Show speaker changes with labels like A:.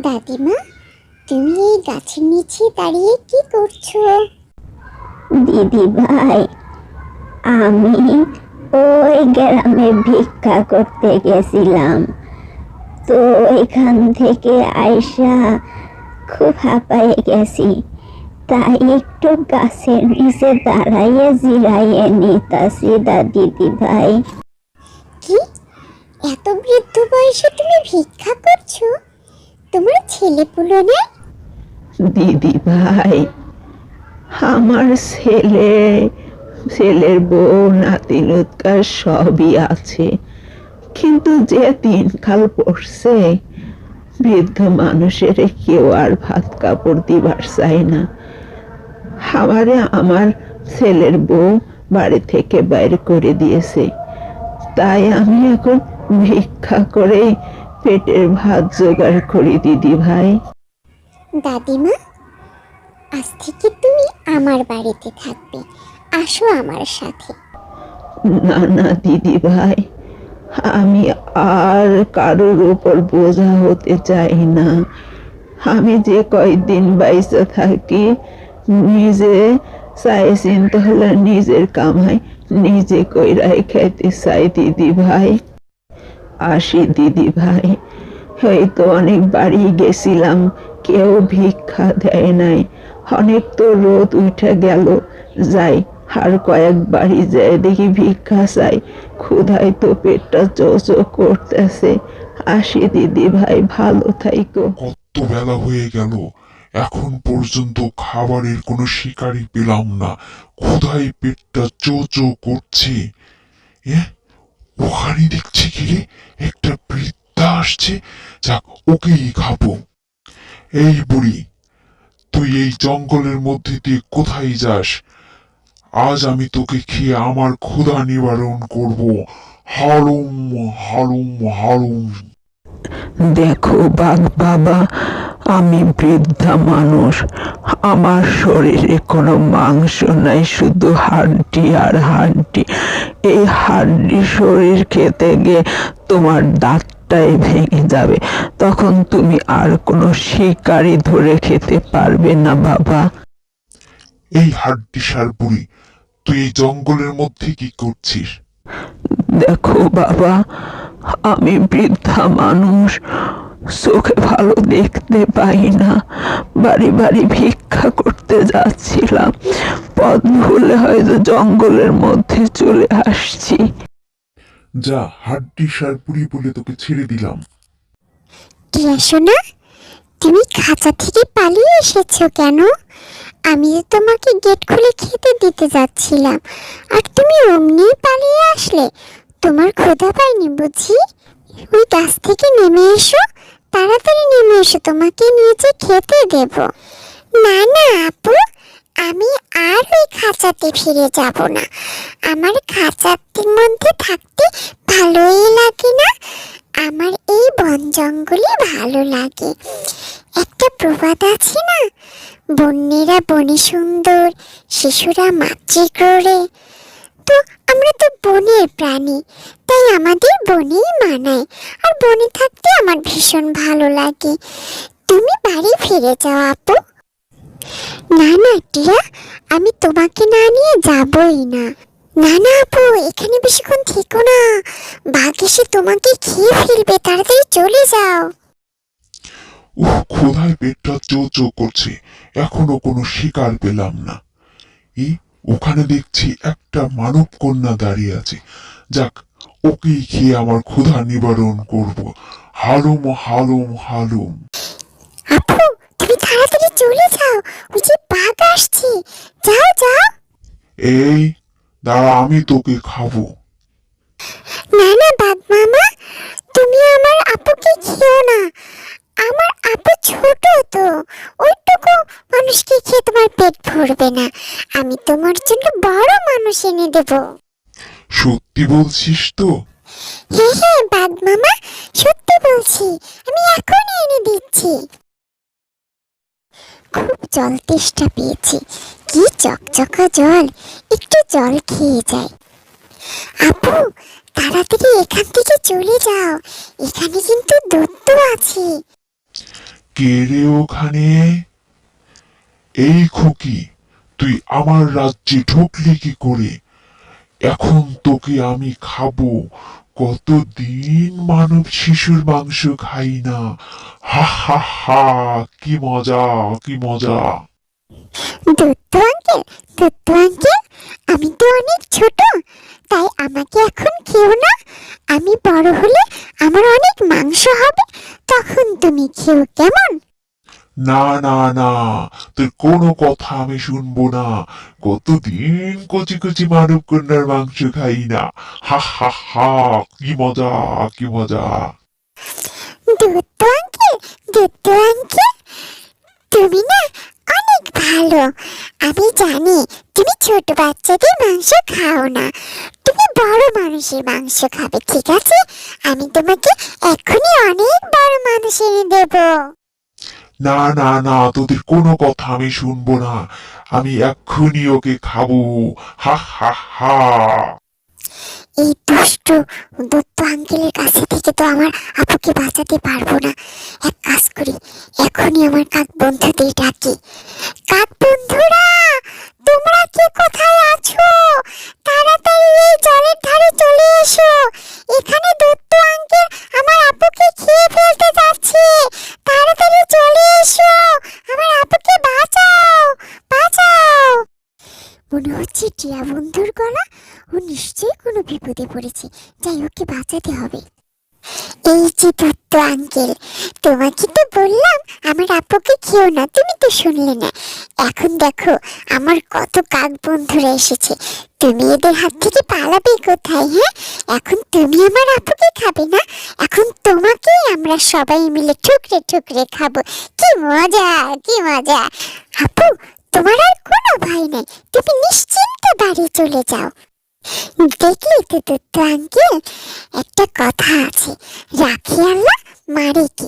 A: দাদিমা তুমি এই গাছের নিচে দাঁড়িয়ে কি করছ?
B: দিদি ভাই আমি ওই গ্রামে ভিক্ষা করতে গেছিলাম। তো এখান থেকে আয়সা খুব হাঁপায়ে গেছি। তাই একটু গাছের নিচে দাঁড়াইয়ে জিরাইয়ে নিতাছি দা দিদি ভাই।
A: কি? এত বৃদ্ধ বয়সে তুমি ভিক্ষা করছ? তোমার ছেলে পুলো নেই
C: দিদি ভাই, আমার ছেলে, ছেলের বউ নাতিনুৎকার সবই আছে। কিন্তু যে দিনকাল পড়ছে, বৃদ্ধ মানুষের কেউ আর ভাত কাপড় দিবার চাই না। আমারে আমার ছেলের বউ বাড়ি থেকে বাইর করে দিয়েছে। তাই আমি এখন ভিক্ষা করে পেটের ভাত জোগাড় করি দিদি ভাই।
A: দাদিমা আজ থেকে তুমি আমার বাড়িতে থাকবে। আসো আমার সাথে।
C: না না দিদি ভাই আমি আর কারোর উপর বোঝা হতে চাই না। আমি যে কয়দিন বাইসে থাকি নিজে চাই চিনতে হলে নিজের কামাই নিজে কইরাই খেতে চাই দিদি ভাই। আসি, দিদি ভাই। এই তো অনেক বাড়ি গেছিলাম, কেউ ভিক্ষা দেয় নাই। অনেক তো রোদ উঠে গেল। যাই, আর কয়েক বাড়ি যায় দেখি ভিক্ষা চাই। ক্ষুধায় তো পেটটা চোচো করতেছে। আসি, দিদি ভাই, ভালো থাইকো।
D: কত বেলা হয়ে গেল। এখন পর্যন্ত খাবারের কোনো শিকারই পেলাম না। ক্ষুধায় পেটটা চো চো করছে ওখানে দেখছি গিয়ে একটা বৃদ্ধা আসছে। যাক, ওকেই খাব। এই বুড়ি, তুই এই জঙ্গলের মধ্যে দিয়ে কোথায় যাস? আজ আমি তোকে খেয়ে আমার ক্ষুধা নিবারণ করব। হারুম হারুম হালুম।
C: দেখো বাঘ বাবা, আমি বৃদ্ধা মানুষ। আমার শরীরে কোনো মাংস নাই, শুধু হাড্ডি আর হাড্ডি। এই হাড্ডি শরীর খেতে গিয়ে তোমার দাঁতটাই ভেঙে যাবে। তখন তুমি আর কোনো শিকারি ধরে খেতে পারবে না বাবা।
D: এই হাড্ডি সার বুড়ি তুই এই জঙ্গলের মধ্যে কি করছিস?
C: দেখো বাবা আমি বৃদ্ধা মানুষ চোখে ভালো দেখতে পাই না। বাড়ি বাড়ি ভিক্ষা করতে যাচ্ছিলাম পথ ভুলে হয়তো জঙ্গলের মধ্যে চলে আসছি।
D: যা হাড্ডি সার বুড়ি বলে তোকে ছেড়ে দিলাম।
A: টিয়া সোনা তুমি খাঁচা থেকে পালিয়ে এসেছ কেন? আমি তো তোমাকে গেট খুলে খেতে দিতে যাচ্ছিলাম আর তুমি অমনি পালিয়ে আসলে। তোমার ক্ষুধা পাইনি বুঝি? ওই গাছ থেকে নেমে এসো, তাড়াতাড়ি নেমে এসো, তোমাকে নিচে খেতে দেব। না না, আপু, আমি আর ওই খাঁচাতে ফিরে যাব না। আমার খাঁচাটির মধ্যে থাকতে ভালোই লাগে না। আমার এই বন জঙ্গলে ভালো লাগে। একটা প্রবাদ আছে না? বন্যেরা বনে সুন্দর, শিশুরা মাতৃগ্রহে তো আমরা তো বনের প্রাণী, তাই আমাদের বনেই মানায়। আর বনে থাকতে আমার ভীষণ ভালো লাগে। তুমি বাড়ি ফিরে যাও, আপু। না না, টিয়া, আমি তোমাকে না নিয়ে যাবই না। না না, আপু, এখানে বেশিক্ষণ থেকো না। বাঘ এসে তোমাকে খেয়ে ফেলবে, তাড়াতাড়ি চলে যাও।
D: উহ ক্ষুধায় পেটটা চো চো করছে। এখনও কোনো শিকার পেলাম না। এই ওখানে দেখছি একটা মানব কন্যা দাঁড়িয়ে আছে। যাক ওকেই খেয়ে আমার ক্ষুধা নিবারণ করব। হালুম হালুম হালুম।
A: আপু তুমি তাড়াতাড়ি চলে যাও। ওই যে বাঘ আসছে। যাও যাও।
D: এই দাঁড়া আমি তোকে খাব।
A: না না বাঘ মামা তুমি আমার আপুকে খেও না। আমার আপু ছোট তো মানুষকে খেয়ে তোমার পেট ভরবে না আমি তোমার জন্য বড় মানুষ এনে দেব।
D: সত্যি বলছিস তো?
A: হ্যাঁ হ্যাঁ বাঘ মামা সত্যি বলছি আমি এখনই এনে দিচ্ছি। খুব জল তেষ্টা পেয়েছি কি চকচকা জল একটু জল খেয়ে যাই। আপু তাড়াতাড়ি এখান থেকে চলে যাও এখানে কিন্তু দত্ত আছে।
D: কে রে ওখানে? এই খুকি তুই আমার রাজ্যে ঢুকলি কি করে? এখন তোকে আমি খাব। কতদিন মানব শিশুর মাংস খাই না। হা হা হা, কি মজা কি মজা।
A: দুত্তু দুত্তু আমি তো অনেক ছোট, তাই আমাকে এখন খেও না। আমি বড় হলে আমার অনেক মাংস হবে, তখন তুমি খেও কেমন?
D: না না না, তোর কোনো কথা আমি শুনব না। কতদিন কচি কচি মানব কন্যার মাংস খাই না। হা হা হা, কি মজা কি মজা।
A: তুমি না অনেক ভালো। আমি জানি তুমি ছোট বাচ্চাদের মাংস খাও না। তুমি বড় মানুষের মাংস খাবে, ঠিক আছে? আমি তোমাকে এক্ষুনি অনেক বড় মানুষ এনে দেবো।
D: না না না, তোদের কোনো কথা আমি শুনব না। আমি এক্ষুনি ওকে খাব। হা হা হা।
A: এই দুষ্ট দত্ত আঙ্কেলের কাছে থেকে তো আমার আপুকে বাঁচাতে পারব না। এক কাজ করি, এখনই আমার কাক বন্ধুদের ডাকি। কাক বন্ধুরা! মনে হচ্ছে টিয়া বন্ধুর গলা। ও নিশ্চয়ই কোনো বিপদে পড়েছে। যাই ওকে বাঁচাতে হবে। এই যে দত্ত আঙ্কেল, তোমাকে তো বললাম, আমার আপুকে খেও না। তুমি তো শুনলে না। এখন দেখো, আমার কত কাক বন্ধুরা এসেছে। তুমি এদের হাত থেকে পালাবে কোথায় হ্যাঁ? এখন তুমি আমার আপুকে খাবে না? এখন তোমাকেই আমরা সবাই মিলে ঠুকরে ঠুকরে খাব। কি মজা কি মজা। আপু, তোমার আর ভয় নেই। তুমি নিশ্চিন্ত বাড়ি চলে যাও। দেখলি তো দত্ত আঙ্কেল একটা কথা আছে। রাখি আল্লাহ, মারে কি?